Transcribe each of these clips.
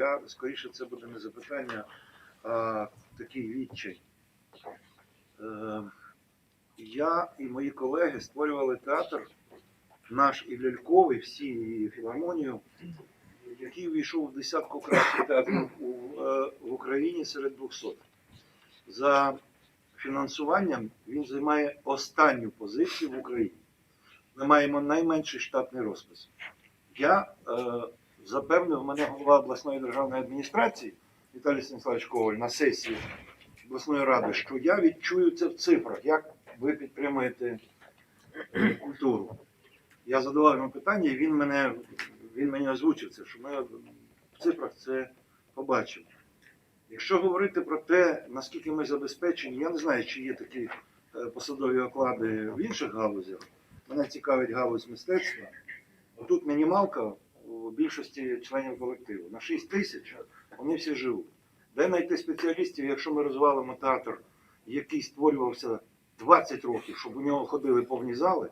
Я скоріше це буде не запитання, а такий відчай. Е, я і мої колеги створювали театр, наш і ляльковий, всі і філармонію, який увійшов в десятку кращих театрів у, е, в Україні серед 200. За фінансуванням він займає останню позицію в Україні. Ми маємо найменший штатний розпис. Я е, запевнив мене голова обласної державної адміністрації Віталій Станіславович Коваль на сесії обласної ради, що я відчую це в цифрах, як ви підтримуєте культуру. Я задавав йому питання, і він мене він мені озвучив це, що ми в цифрах це побачимо. Якщо говорити про те, наскільки ми забезпечені, я не знаю, чи є такі е, посадові оклади в інших галузях. Мене цікавить галузь мистецтва. Отут мінімалка у більшості членів колективу. На 6 тисяч вони всі живуть. Де знайти спеціалістів, якщо ми розвалимо театр, який створювався 20 років, щоб у нього ходили повні зали,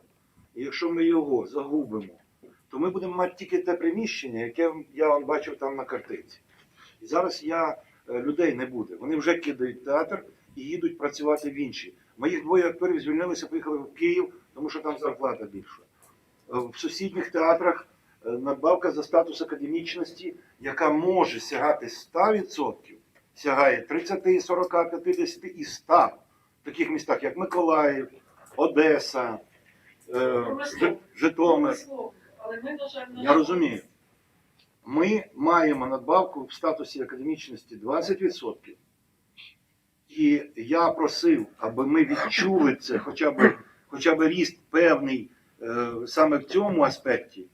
і якщо ми його загубимо, то ми будемо мати тільки те приміщення, яке я вам бачив там на картинці. І зараз я е, людей не буде. Вони вже кидають театр і їдуть працювати в інші. Моїх двоє акторів звільнилися, поїхали в Київ, тому що там зарплата більша. Е, В сусідніх театрах надбавка за статус академічності, яка може сягати 100%, сягає 30, 40, 50 і 100 в таких містах, як Миколаїв, Одеса, е, Житомир. Я розумію. Ми маємо надбавку в статусі академічності 20%. І я просив, аби ми відчули це, хоча б, хоча б ріст певний е, саме в цьому аспекті,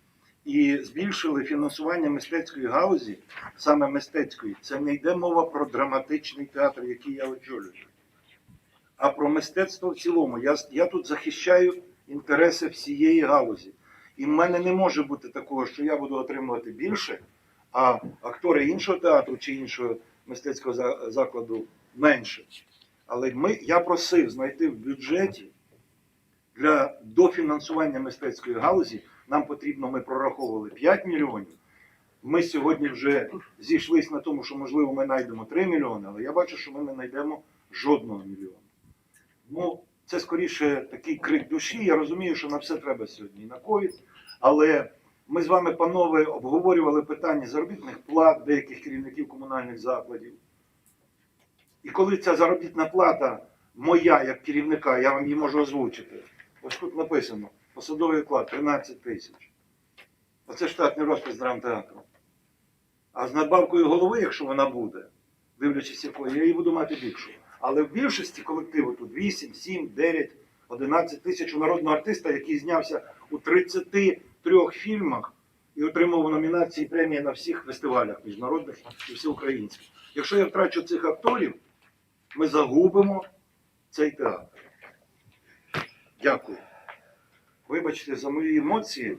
і збільшили фінансування мистецької галузі, саме мистецької. Це не йде мова про драматичний театр, який я очолюю, а про мистецтво в цілому. Я, я тут захищаю інтереси всієї галузі. І в мене не може бути такого, що я буду отримувати більше, а актори іншого театру чи іншого мистецького закладу менше. Але ми, я просив знайти в бюджеті для дофінансування мистецької галузі. Нам потрібно, ми прораховували 5 мільйонів. Ми сьогодні вже зійшлись на тому, що можливо ми знайдемо 3 мільйони, але я бачу, що ми не знайдемо жодного мільйона. Ну, це скоріше такий крик душі. Я розумію, що на все треба сьогодні і на ковід. Але ми з вами, панове, обговорювали питання заробітних плат деяких керівників комунальних закладів. І коли ця заробітна плата моя як керівника, я вам її можу озвучити. Ось тут написано: посадовий оклад 13 тисяч. Оце штатний розпис драмтеатру. А з надбавкою голови, якщо вона буде, дивлячись якої, я її буду мати більшу. Але в більшості колективу тут 8, 7, 9, 11 тисяч у народного артиста, який знявся у 33 фільмах і отримав номінації премії на всіх фестивалях міжнародних і всеукраїнських. Якщо я втрачу цих акторів, ми загубимо цей театр. Дякую. Вибачте за мої емоції.